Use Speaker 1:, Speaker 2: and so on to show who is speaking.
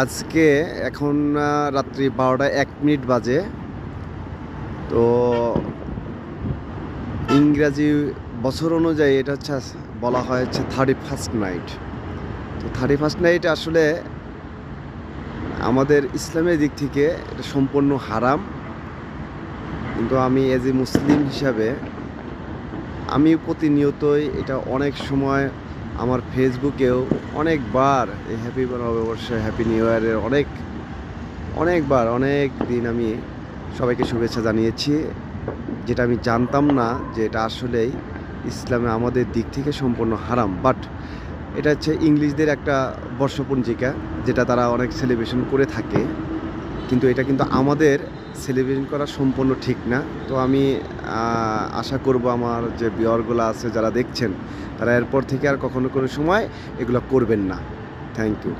Speaker 1: আজকে এখন রাত্রি বারোটা এক মিনিট বাজে। তো ইংরাজি বছর অনুযায়ী এটা হচ্ছে বলা হয় হচ্ছে থার্টি ফার্স্ট নাইট তো থার্টি ফার্স্ট নাইট আসলে আমাদের ইসলামের দিক থেকে এটা সম্পূর্ণ হারাম। কিন্তু আমি এজ এ মুসলিম হিসাবে আমি প্রতিনিয়তই এটা অনেক সময় আমার ফেসবুকেও অনেকবার এই হ্যাপি নববর্ষে হ্যাপি নিউ ইয়ারের অনেক, অনেকবার, অনেক দিন আমি সবাইকে শুভেচ্ছা জানিয়েছি। যেটা আমি জানতাম না যে এটা আসলেই ইসলামে আমাদের দিক থেকে সম্পূর্ণ হারাম। বাট এটা হচ্ছে ইংলিশদের একটা বর্ষপঞ্জিকা, যেটা তারা অনেক সেলিব্রেশন করে থাকে। কিন্তু এটা কিন্তু আমাদের সেলিব্রেশন করা সম্পূর্ণ ঠিক না। তো আমি আশা করব আমার যে বিয়রগুলো আছে, যারা দেখছেন, তারা এরপর থেকে আর কখনো কোনো সময় এগুলো করবেন না। Thank you